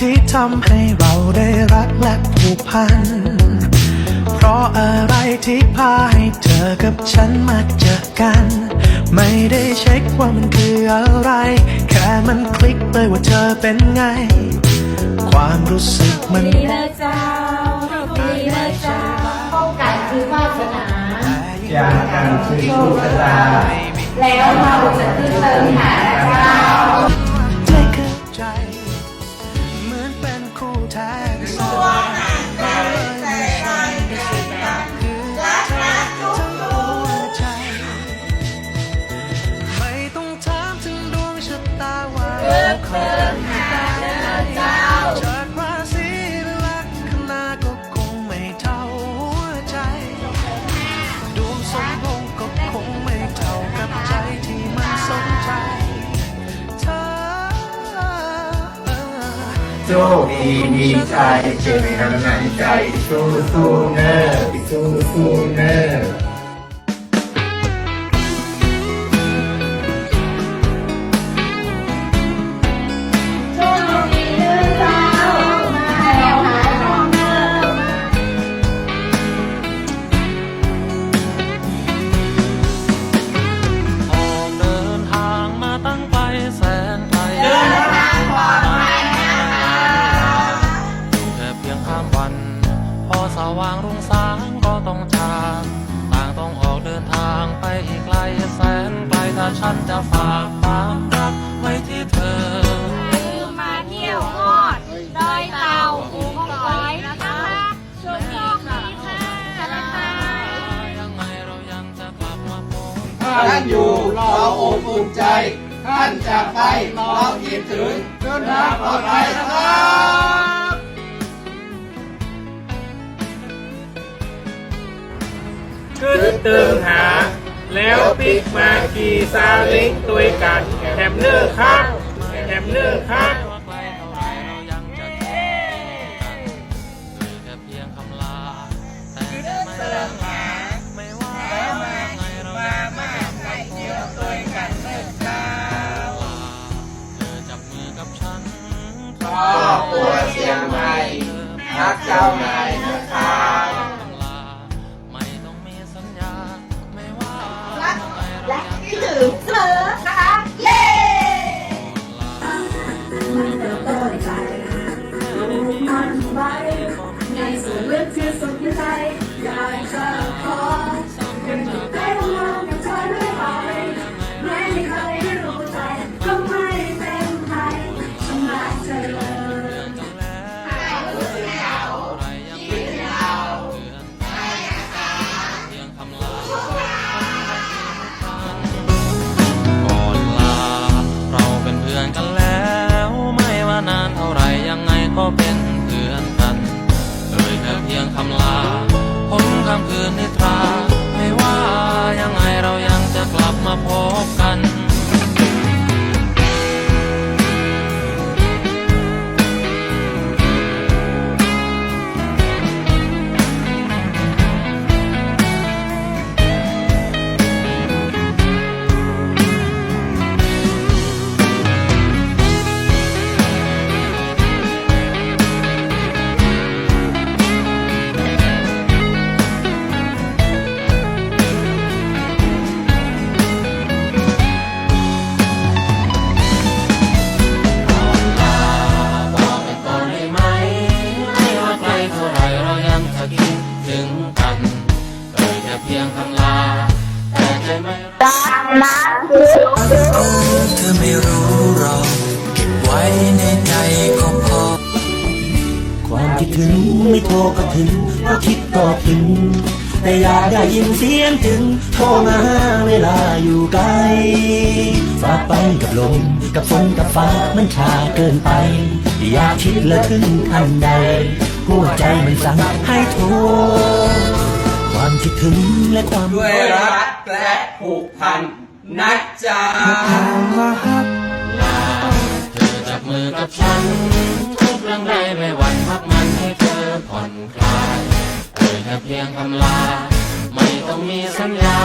ที่ทำให้เราได้รักและผูกพัน เพราะอะไรที่พาให้เธอกับฉันมาเจอกัน ไม่ได้เช็คว่ามันคืออะไร แค่มันคลิกเลยว่าเธอเป็นไง ความรู้สึกมันดีนะเจ้าดีนะเจ้าป้องกันคือวาสนาจากกันคือโชคชะตาแล้วเราจะขึ้นเติมหาเจ้า โชคดีมีชัยเป็นกำลังใจสู้สู้เนอสู้สู้เนอ ว่างรุ่งสางก็ต้องจากต่างต้องออกเดินทางไปอีกไกลแสนไกลถ้าฉันจะฝากความรักไว้ที่เธอคือมาเที่ยวทอดดอยเต่าภูคงคอยนะคะโชคดีค่ะบ๊ายบายยังไงเรายังจะกลับมาพบท่านอยู่เราอบอุ่นใจ ท่านจากไปเราคิดถึงเดินทางปลอดภัยนะครับ ขึ้นเติมหา แล้วปิกมาขี่ซาเล้งตัวกันแถมเนื้อครับแถมเนื้อครับว่าไกลเท่าไรเรายังจะเจอกัน เธอไม่รู้หรอกเก็บไว้ในใจก็พอ ความคิดถึงไม่โทรก็ถึงเพราะคิดก็ถึง แต่อยากได้ยินเสียงถึงโทรมาหาเวลาอยู่ไกลฝากไปกับลมกับฝนกับฟ้ามันชาเกินไป อยากคิดและถึงทันใดหัวใจมันสั่งให้โทรความคิดถึงและความด้วยรักและผูกพัน นัดจาว่าฮักเธอจับมือกับฉัน ทุกเรื่องใดไม่หวั่นพักมันให้เธอผ่อนคลายเอ่ยแค่เพียงคำลา ไม่ต้องมีสัญญา